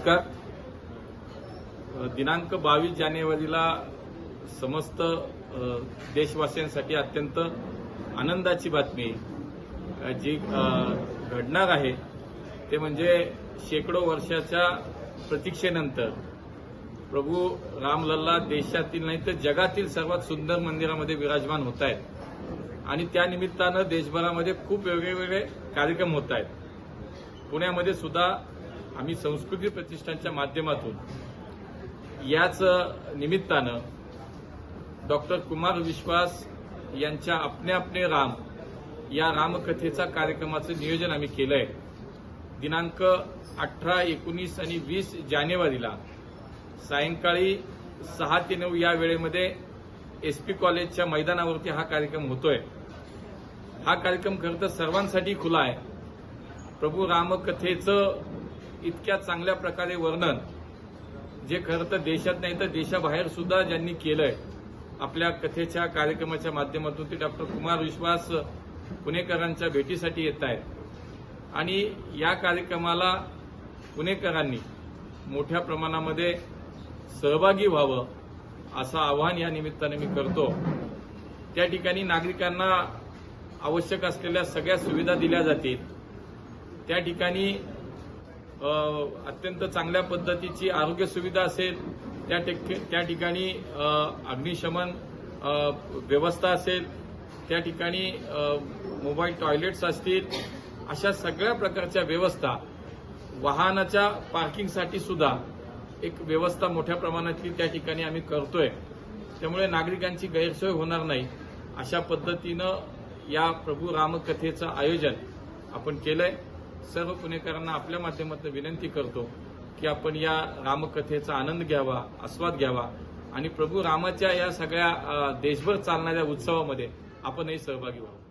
नमस्कार. दिनांक बावीस जानेवारीला समस्त देशवासियांसाठी अत्यंत आनंदाची बातमी जी घडणार आहे ते म्हणजे शेकडो वर्षाच्या प्रतीक्षेनंतर प्रभू रामलल्ला देशातील नाही तर जगातील सर्वात सुंदर मंदिरामध्ये विराजमान होत आहेत आणि त्यानिमित्तानं देशभरामध्ये खूप वेगवेगळे कार्यक्रम होत आहेत पुण्यामध्ये सुद्धा आम्ही संस्कृती प्रतिष्ठानच्या माध्यमातून याच निमित्तानं डॉक्टर कुमार विश्वास यांच्या अपने अपने राम या रामकथेचा कार्यक्रमाचं नियोजन आम्ही केलंय. दिनांक अठरा एकोणीस आणि वीस जानेवारीला सायंकाळी सहा ते नऊ या वेळेमध्ये एसपी कॉलेजच्या मैदानावरती हा कार्यक्रम होतोय. हा कार्यक्रम खरं तर सर्वांसाठी खुला आहे. प्रभू रामकथेचं इतक्या चांगल्या प्रकारे वर्णन. जे खरं तर देशात नाही तर देशाबाहेर सुद्धा ज्यांनी केलंय. आपल्या कथेच्या कार्यक्रमाच्या माध्यमातून ते डॉक्टर कुमार विश्वास पुणेकरांच्या भेटीसाठी येत आहेत. आणि या कार्यक्रमाला पुणेकरांनी मोठ्या प्रमाणामध्ये सहभागी व्हावं असं आवाहन या निमित्ताने मी करतो. त्या ठिकाणी नागरिकांना आवश्यक असलेल्या सगळ्या सुविधा दिल्या जातील. त्या ठिकाणी अत्यंत चांगल्या पद्धतीची आरोग्य सुविधा असेल त्या ठिक- त्या ठिकाणी अग्निशमन व्यवस्था असेल त्या ठिकाणी मोबाईल टॉयलेट्स असतील अशा सगळ्या प्रकारच्या व्यवस्था वाहनाच्या पार्किंगसाठी सुद्धा एक व्यवस्था मोठ्या प्रमाणातली त्या ठिकाणी आम्ही करतोय. त्यामुळे नागरिकांची गैरसोय होणार नाही. अशा पद्धतीनं या प्रभू रामकथेचं आयोजन आपण केलंय. सर्व पुणेकरांना आपल्या माध्यमातून विनंती करतो की आपण या रामकथेचा आनंद घ्यावा आस्वाद घ्यावा आणि प्रभू रामाच्या या सगळ्या देशभर चालणाऱ्या उत्सवामध्ये आपणही सहभागी व्हावं.